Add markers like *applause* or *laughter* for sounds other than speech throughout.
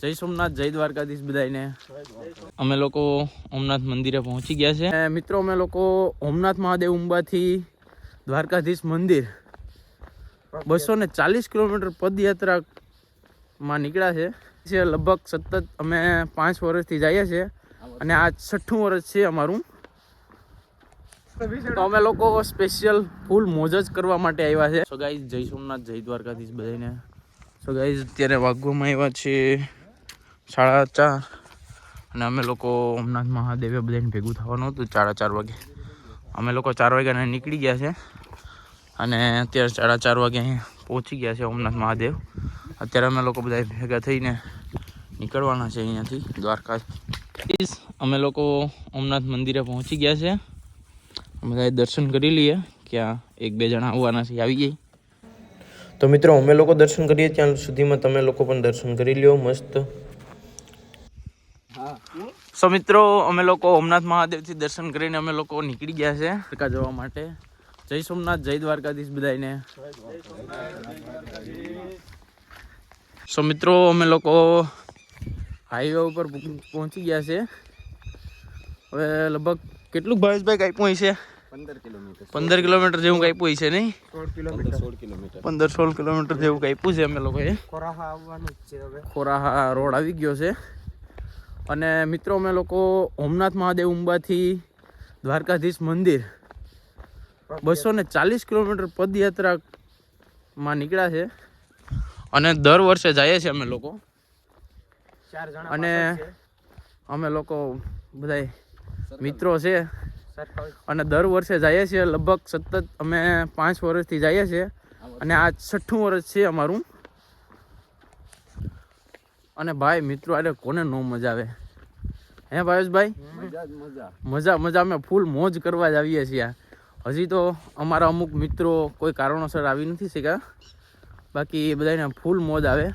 જય સોમનાથ જય દ્વારકાધીશ બધાને અમે લોકો ઓમનાથ મંદિરે પહોંચી ગયા છે. મિત્રો અમે લોકો ઓમનાથ મહાદેવ ઉંબાથી દ્વારકાધીશ મંદિર બસો ને ચાલીસ કિલોમીટર પદયાત્રામાં નીકળ્યા છે. લગભગ સતત અમે પાંચ વર્ષથી જઈએ છીએ અને આ છઠ્ઠું વર્ષ છે અમારું. તો અમે લોકો સ્પેશિયલ ફૂલ મોજ જ કરવા માટે આવ્યા છે. સો ગાઈઝ જય સોમનાથ જય દ્વારકાધીશ બધાને સો ગાઈઝ અત્યારે વાગવામાં આવ્યા છે સાડા ચાર અને અમે લોકો સોમનાથ મહાદેવે બધાને ભેગું થવાનું હતું સાડા ચાર વાગે. અમે લોકો ચાર વાગ્યાને નીકળી ગયા છે. અને અત્યારે સાડા ચાર વાગે અહીંયા પહોંચી ગયા છે ઓમનાથ મહાદેવ. અત્યારે અમે લોકો બધા ભેગા થઈને નીકળવાના છે અહીંયાથી દ્વારકા. અમે લોકો ઓમનાથ મંદિરે પહોંચી ગયા છે. બધાએ દર્શન કરી લઈએ. ક્યાં એક બે જણા આવવાના છે, આવી ગઈ. તો મિત્રો, અમે લોકો દર્શન કરીએ ત્યાં સુધીમાં તમે લોકો પણ દર્શન કરી લ્યો, મસ્ત. સો મિત્રો અમે લોકો સોમનાથ મહાદેવથી દર્શન કરીને અમે લોકો નીકળી ગયા છે દ્વારકા જવા માટે. જય સોમનાથ જય દ્વારકાધીશ બધાને સો મિત્રો અમે લોકો હાઈવે ઉપર પહોંચ- પહોંચી ગયા છે. હવે લગભગ કેટલું ભાવેશભાઈ કાપ્યું છે પંદર કિલોમીટર. જેવું કાપ્યું છે નહીં? પંદર સોળ કિલોમીટર. જેવું કાપ્યું છે અમે લોકોએ. ખોરાહા રોડ આવી ગયો છે. અને મિત્રો અમે લોકો સોમનાથ મહાદેવ ઉંબાથી દ્વારકાધીશ મંદિર બસો ને ચાલીસ કિલોમીટર પદયાત્રામાં નીકળ્યા છે. અને દર વર્ષે જઈએ છીએ અમે લોકો. અને અમે લોકો બધા મિત્રો છે. અને દર વર્ષે જઈએ છીએ લગભગ સતત અમે પાંચ વર્ષથી જઈએ છીએ. અને આ છઠ્ઠું વર્ષ છે અમારું. અને ભાઈ મિત્રો અરે કોને ન મજા આવે? હે ભાવેશભાઈ? મજા મજા. અમે ફૂલ મોજ કરવા જ આવીએ છીએ. હજી તો અમારા અમુક મિત્રો કોઈ કારણોસર આવી નથી શીખ્યા બાકી એ બધાને ફૂલ મોજ આવે.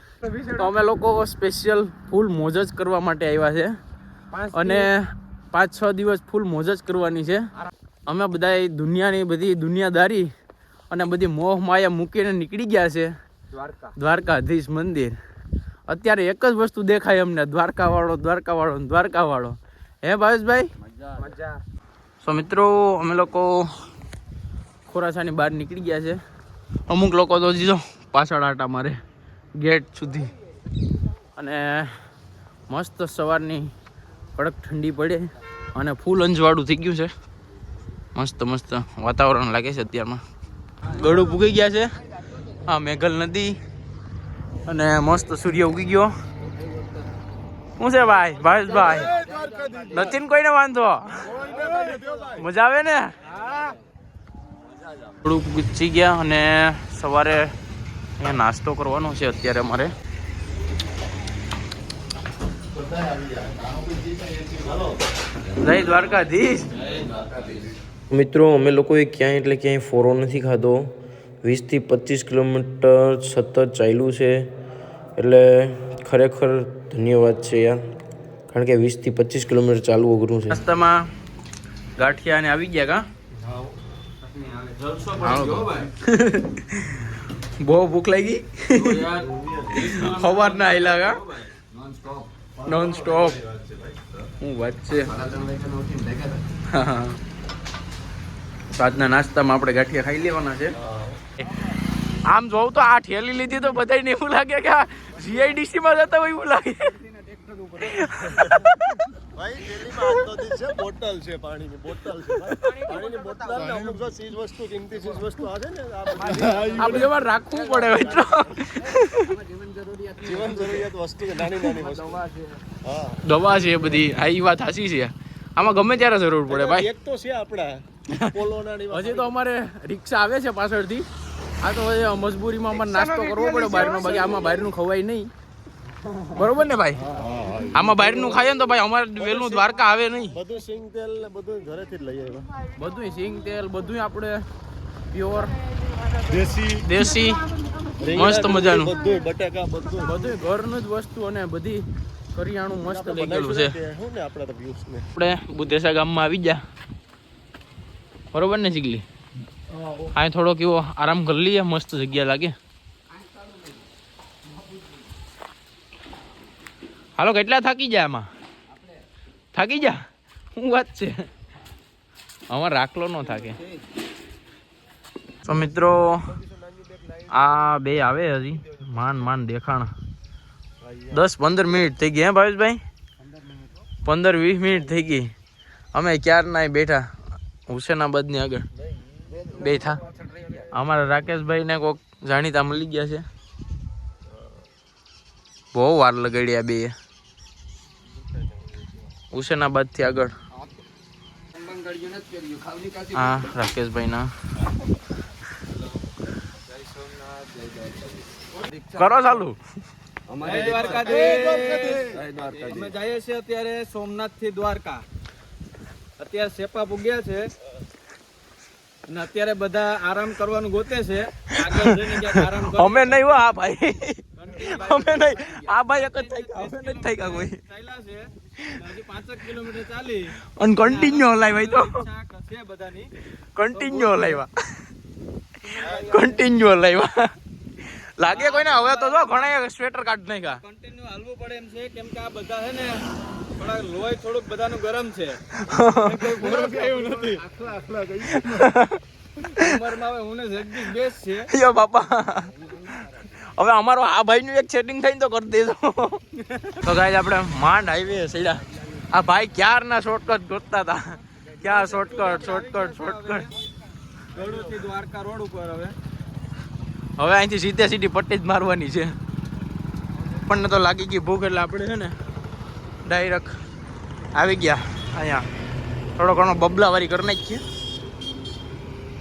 તો અમે લોકો સ્પેશિયલ ફૂલ મોજ જ કરવા માટે આવ્યા છે. અને પાંચ છ દિવસ ફૂલ મોજ જ કરવાની છે. અમે બધા દુનિયાની બધી દુનિયાદારી અને બધી મોહ માયા મૂકીને નીકળી ગયા છે. દ્વારકાધીશ મંદિર. અત્યારે એક જ વસ્તુ દેખાય અમને દ્વારકા વાળો દ્વારકા વાળો દ્વારકા વાળો હે ભાવેશભાઈ? સો મિત્રો અમે લોકો ખોરાસાની બહાર નીકળી ગયા છે. અમુક લોકો તો જીજો પાછળ આટા મારે ગેટ સુધી. અને મસ્ત સવારની કડક ઠંડી પડે અને ફૂલ અંજવાળું થઈ ગયું છે. મસ્ત મસ્ત વાતાવરણ લાગે છે અત્યારમાં. ગળું પૂગી ગયા છે. આ મેઘલ નદી. અને મસ્ત સૂર્ય ઉગી ગયો. શું છે ભાઈ? ભાવેશભાઈ. નથી ને કોઈને વાંધો? મજા આવે ને? થોડુંક ગુચી ગયા અને સવારે અહીંયા નાસ્તો કરવાનો છે અત્યારે અમારે. જય દ્વારકાધીશ. મિત્રો, અમે લોકોએ ક્યાંય એટલે ક્યાંય ફોરો નથી ખાધો. વીસથી પચીસ કિલોમીટર સતત ચાલ્યું છે. એટલે ખરેખર ધન્યવાદ છે યાર. કારણ કે વીસથી પચીસ કિલોમીટર ચાલવું અઘરું છે. નાસ્તામાં ગાંઠિયા ને આવી ગયા કા? બહુ ભૂખ લાગી? ખબર ના આવેલા કા? નોન સ્ટોપ હું વાત છે હા. સાંજના નાસ્તામાં આપણે ગાંઠિયા ખાઈ લેવાના છે. આમ જોઉં તો આ ઠેલી લીધી તો બધાને એવું લાગે કે આ જીઆઈડીસી માં જતા હોય એવું લાગે. ભાઈ થેલીમાં હાથ નહોતી છે બોટલ છે પાણીની બોટલ છે ભાઈ. પાણીની બોટલ. ને અમુક જો ચીજ વસ્તુ કિંમતી ચીજ વસ્તુ આવે ને આ બધી. રાખવું પડે મિત્રો. જીવન જરૂરિયાત છે નાની નાની વસ્તુ. હા. દવા છે બધી. આ વાત સાચી છે. આમાં ગમે ત્યારે જરૂર પડે ભાઈ. એક તો છે આપણા. પોલોના હજી તો અમારે રિક્ષા આવે છે પાછળથી. આ તો મજબૂરીમાં અમારે નાસ્તો કરવો પડે બહારનો બાકી આમાં બહારનું ખવાય નહીં. બરોબર ને ભાઈ? આમાં બહારનું ખાઈએ ને તો ભાઈ અમારે વહેલું દ્વારકા આવે નહીં. બધું સિંગ તેલ ને બધું ઘરેથી જ લઈ આવ્યા. બધું સિંગ તેલ બધું આપણે પ્યોર દેશી. દેશી. મસ્ત મજાનું. બધું બટાકા બધું બધું ઘરનું જ વસ્તુ અને બધી કરિયાણું મસ્ત લઈ ગયેલું છે. શું ને આપણા તો views ને. આપણે બુદ્ધેસા ગામમાં આવી ગયા. બરોબર ને ચીગલી અહીં થોડોક એવો આરામ કરી લઈએ, મસ્ત જગ્યા લાગે. હાલો, કેટલા થાકી જાય આમાં? થાકી જા શું વાત છે? અમાર રાખલો ન થાકે. તો મિત્રો, આ બે આવે હજી. માન માન દેખાણ. દસ પંદર મિનિટ થઈ ગઈ, હે ભાવેશભાઈ? પંદર વીસ મિનિટ થઈ ગઈ. અમે ક્યારના બેઠા? હુસેનાબાદની આગળ. બેઠા અમારા રાકેશભાઈ ને કોક જાણીતા મળી ગયા છે. બહુ વાર લગાડી આ બે. હુસેનાબાદથી આગળ. હા રાકેશભાઈ ના કરો ચાલુ. દ્વારકાધીશ. અમે જઈએ છીએ અત્યારે સોમનાથથી દ્વારકા. અત્યારે સેપા પૂગ્યા છે. અને અત્યારે બધા આરામ કરવાનું ગોતે છે. આગળ *laughs* જઈને ક્યાંક આરામ કરો અમે નહીં હો આ ભાઈ. અમે નહીં. આ ભાઈ એક જ થઈ ગયા. અમે નહીં થઈ ગયા કોઈ. ચાલ્યા છે. હજી પાંચેક કિલોમીટર ચાલી. અને કન્ટિન્યુ હલાવ્યા તો. છે બધાની. કન્ટિન્યુ હલાવ્યા કન્ટિન્યુ હલાવ્યા લાગે કોઈને? હવે તો જો ઘણા સ્વેટર કાઢ નાખ્યા. કન્ટિન્યુ હાલવું પડે એમ છે કેમ કે આ બધા છે ને થોડા લોહી થોડુંક બધાનું ગરમ છે. એવું ઉંમરમાં હવે હું ને જગદીશ બેસ છે. યો બાપા. હવે અમારો આ ભાઈનું એક સેટિંગ થઈને તો કરી દેજો. તો ગાઈઝ આપણે માંડ હાઈવે સીડા આ ભાઈ ક્યારના શોર્ટકટ ગોતતા હતા? ક્યાં શોર્ટકટ શોર્ટકટ શોર્ટકટ ગળુથી દ્વારકા રોડ ઉપર હવે. હવે અહીંથી સીધે સીધી પટ્ટી જ મારવાની છે. આપણને તો લાગી ગઈ ભૂખ એટલે આપણે છે ને ડાયરેક્ટ આવી ગયા. અહીંયા થોડો ઘણો બબલા વાળી કરી નાખીએ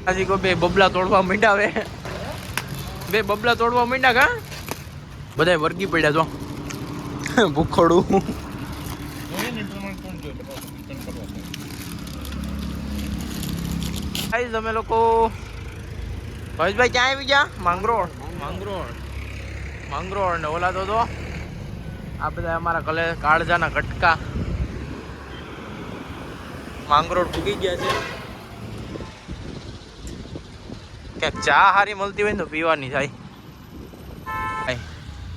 હાજી કહો બે બબલા તોડવા માંડ્યા હવે. બે બબલા તોડવા માંડ્યા કા? બધા વર્ગી પડ્યા તો ભૂખોડું. ભાઈ તમે લોકો ભાઈ ક્યાં આવી ગયા? માંગરોળ. માંગરોળ. માંગરોળ ને ઓલા તો આ બધા અમારા કલે કાળજાના કટકા માંગરોળ ફૂકી ગયા છે. ક્યાંક ચા હારી મળતી હોય ને તો પીવાની થાય.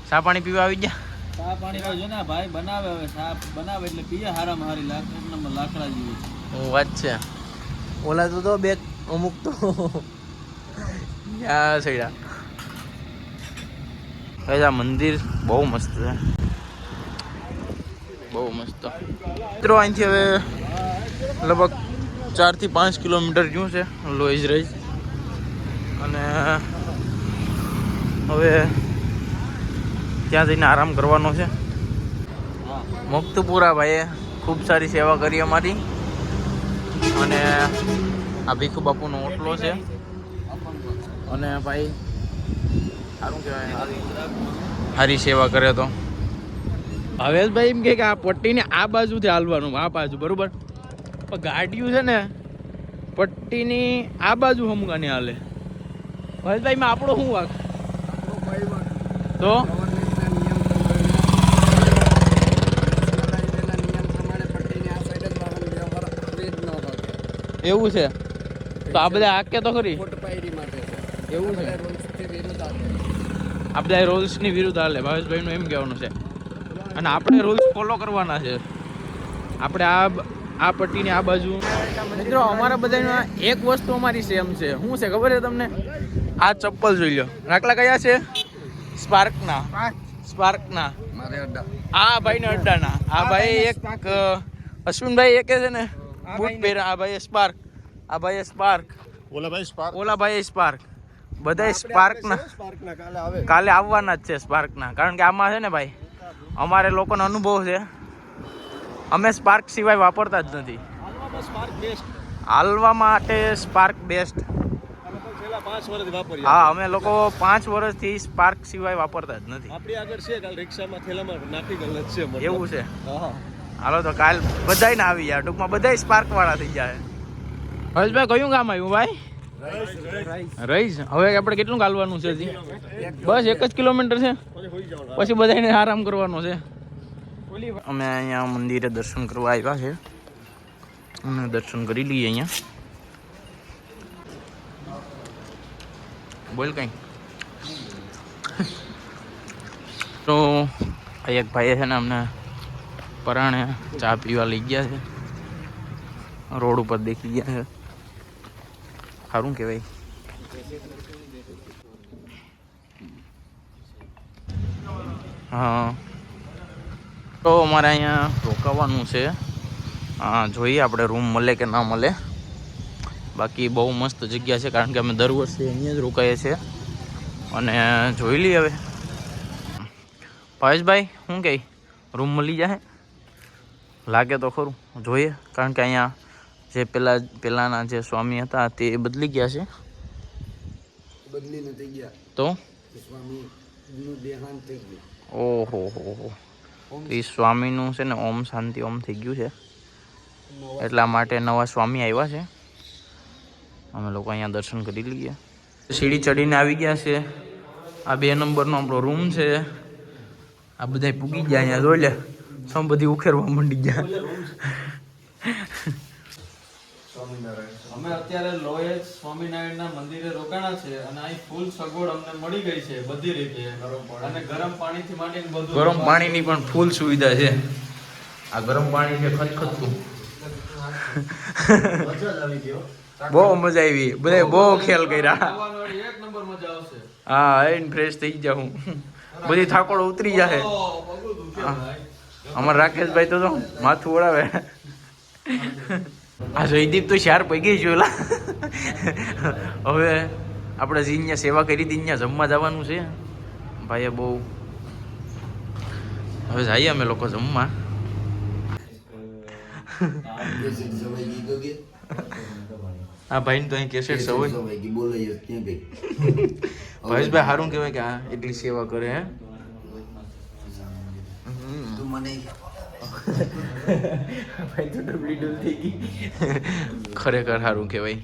ચા પાણી પીવા આવી ગયા? ચા પાણી ભાઈ જો ને ભાઈ બનાવે હવે ચા બનાવે એટલે પીએ હારામાં હારી લાકડા લાકડા જેવી. વાત છે. ઓલા તો તો બે અમુક તો યા સૈડા મંદિર બહુ મસ્ત છે. બહુ મસ્ત. મિત્રો, અહીંથી હવે લગભગ ચારથી પાંચ કિલોમીટર જેવું છે લોઈજ રહીજ અને હવે ત્યાં જઈને આરામ કરવાનો છે. મુક્તપુરા ભાઈએ ખૂબ સારી સેવા કરી અમારી. અને આ ભીખુ બાપુનો ઓટલો છે. અને ભાઈ, સારું કહેવાય સારી સેવા કરે તો. હવેશભાઈ એમ કે આ પટ્ટીને આ બાજુથી હાલવાનું, આ બાજુ, બરાબર? પણ ગાડીયું છે ને, પટ્ટીની આ બાજુ હમુકાની હાલે. હવેશભાઈ માં આપણો શું વાક? તો? એવું છે? તો આ બધા આકે તો ખરી? એવું છે? આ બધા રૂલ્સની વિરુદ્ધ હાલે. ભાવેશભાઈનું એમ કહેવાનું છે. અને આપણે રૂલ્સ ફોલો કરવાના છે. આપણે આ આ પટ્ટીની આ બાજુ. મિત્રો અમારા બધા એક વસ્તુ અમારી સેમ છે. શું છે ખબર છે તમને? આ ચપ્પલ જોઈ લો રાખલા કયા છે? સ્પાર્કના. સ્પાર્કના. આ ભાઈને અડ્ડાના. આ ભાઈ એક અશ્વિનભાઈ એકે છે ને? બૂટ પહેર્યા. આ ભાઈ સ્પાર્ક. આ ભાઈ સ્પાર્ક. ઓલા ભાઈ સ્પાર્ક. ઓલા ભાઈ સ્પાર્ક. બધા સ્પાર્કના. સ્પાર્કના કાલે કાલે આવવાના જ છે સ્પાર્કના. કારણ કે આમાં છે ને ભાઈ અમારે લોકોનો અનુભવ છે. અમે સ્પાર્ક સિવાય વાપરતા જ નથી. હાલમાં સ્પાર્ક બેસ્ટ. હાલવા માટે સ્પાર્ક બેસ્ટ. હા અમે લોકો પાંચ વર્ષથી સ્પાર્ક સિવાય વાપરતા જ નથી. આપણી આગળ છે કાલ રિક્ષામાં થેલામાં નાખી ગયેલ છે એવું છે? હાલો તો કાલ બધાય ને આવી જાય ટૂંકમાં બધાય સ્પાર્ક વાળા થઈ જાય હર્ષભાઈ કયું કામ આવ્યું ભાઈ? રહીશ હવે આપણે કેટલું ગાલવાનું છે હજી? બસ એક જ કિલોમીટર છે. પછી બધાને આરામ કરવાનો છે. અમે અહીંયા મંદિરે દર્શન કરવા આવ્યા છે. અમે દર્શન કરી લઈએ અહીંયા. બોલ કઈ. તો એક ભાઈએ છે ને અમને પરાણે ચા પીવા લઈ ગયા છે. રોડ ઉપર દેખી ગયા છે. સારું કહેવાય હા. તો અમારે અહીંયા રોકાવાનું છે. જોઈએ આપણે રૂમ મળે કે ના મળે. બાકી બહુ મસ્ત જગ્યા છે, કારણ કે અમે દર વર્ષે અહીંયા જ રોકાઈએ છીએ. અને જોઈ લઈએ હવે. ભાવેશભાઈ, શું કહે? રૂમ મળી જાય? લાગે તો ખરું. જોઈએ, કારણ કે અહીંયા જે પેલા પેલાના જે સ્વામી હતા તે બદલી ગયા છે? બદલી નથી ગયા. તો? સ્વામીનું દેહાંત થઈ ગયું. ઓહો હો હો. એ સ્વામીનું છે ને ઓમ શાંતિ ઓમ થઈ ગયું છે. એટલા માટે નવા સ્વામી આવ્યા છે. અમે લોકો અહીંયા દર્શન કરી લઈએ. સીડી ચડીને આવી ગયા છે. આ બે નંબરનો આપણો રૂમ છે. આ બધા પૂગી ગયા અહીંયા જોઈ લે. સમ બધી ઉખેરવા માંડી ગયા અમે અત્યારે લોયે સ્વામિનારાયણના મંદિરે રોકાણા છે અને અહીં ફૂલ સગવડ અમને મળી ગઈ છે બધી રીતે. અને ગરમ પાણીથી માંડીને બધું ગરમ પાણીની પણ ફૂલ સુવિધા છે. આ ગરમ પાણી છે ખચખચતું. *laughs* બહુ મજા આવી. બધા બહુ ખ્યાલ કર્યા. એક નંબર મજા આવશે. હા આઈને ફ્રેશ થઈ જાઉં. બધી થાકોડ ઉતરી જશે. અમારા રાકેશભાઈ તો જો માથું ઓળાવે. આ જયદીપ તો શાર પૈકી ગયો લા હવે આપણે જે અહીંયા સેવા કરી હતી અહીંયા જમવા જવાનું છે. ભાઈએ બહુ. હવે જઈએ અમે લોકો જમવા. હા ભાઈ તો અહીં કેસેટ સવાઈ. *laughs* ભાવેશભાઈ સારું કહેવાય કે આ એટલી સેવા કરે હે? તું મને ભાઈ તો ડબલી ડોલ થઈ ગઈ. ખરેખર સારું કહેવાય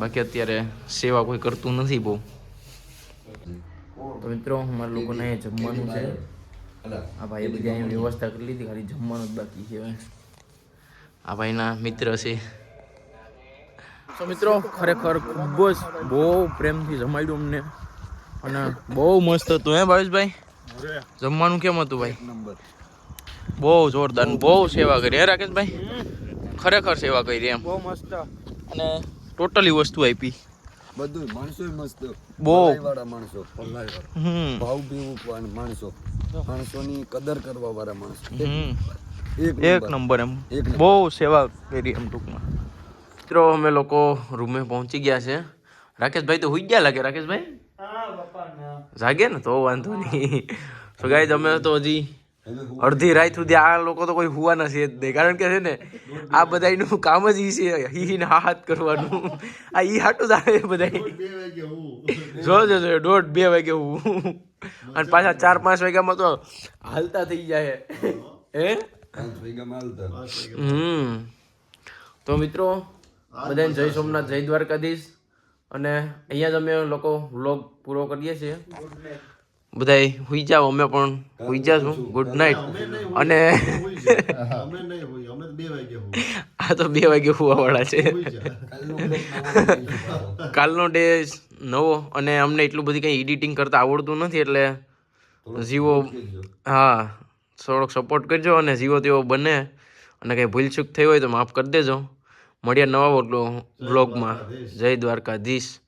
બાકી અત્યારે સેવા કોઈ કરતું નથી બહુ. તો મિત્રો અમારા લોકોને અહીંયા જમવાનું છે. આ ભાઈએ બધી અહીંયા વ્યવસ્થા કરી લીધી ખાલી જમવાનું જ બાકી છે આ ભાઈના મિત્ર છે. તો મિત્રો ખરેખર ખૂબ જ બહુ પ્રેમથી જમાડ્યું અમને. અને બહુ મસ્ત હતું હે ભાવેશભાઈ? જમવાનું કેમ હતું ભાઈ? બહુ જોરદાર બહુ સેવા કરી. હે રાકેશભાઈ? ખરેખર સેવા કરી એમ. બહુ મસ્ત. અને ટોટલી વસ્તુ આપી. બધું માણસો મસ્ત. બહુ. વાળા માણસો ભાવ પણ માણસો. માણસોની કદર કરવા વાળા માણસો હમ. એક એક નંબર. એમ. એક બહુ સેવા કરી એમ ટૂંકમાં. મિત્રો અમે લોકો રૂમે પહોંચી ગયા છે. રાકેશભાઈ તો હુઈ ગયા લાગે રાકેશભાઈ? જાગે ને તો વાંધો નહીં. *laughs* તો ગાય અમે તો હજી અડધી રાત સુધી આ લોકો તો કોઈ હુવા નથી જ નહીં. કારણ કે છે ને આ બધાનું કામ જ ઈ છે હી હી ને હા હાથ કરવાનું. આ ઈ હાટું જ આવે બધા જો જો જો દોઢ બે વાગે હું. અને પાછા ચાર પાંચ વાગ્યામાં તો હાલતા થઈ જાય. હે. હમ. તો મિત્રો બધાને જય સોમનાથ જય દ્વારકાધીશ. અને અહીંયા જ અમે લોકો વ્લોગ પૂરો કરીએ છીએ. બધાય હુઈ જાઓ અમે પણ હુઈ જાશું. ગુડ નાઇટ અને *laughs* આ તો બે વાગે હુવાવાળા છે. કાલનો ડે નવો અને અમને એટલું બધી કંઈ એડિટિંગ કરતા આવડતું નથી એટલે જીવો હા થોડોક સપોર્ટ કરજો અને જીવો તેવો બને અને કંઈ ભૂલચૂક થઈ હોય તો માફ કરી દેજો. મળ્યા નવા બ્લોગમાં જય દ્વારકાધીશ.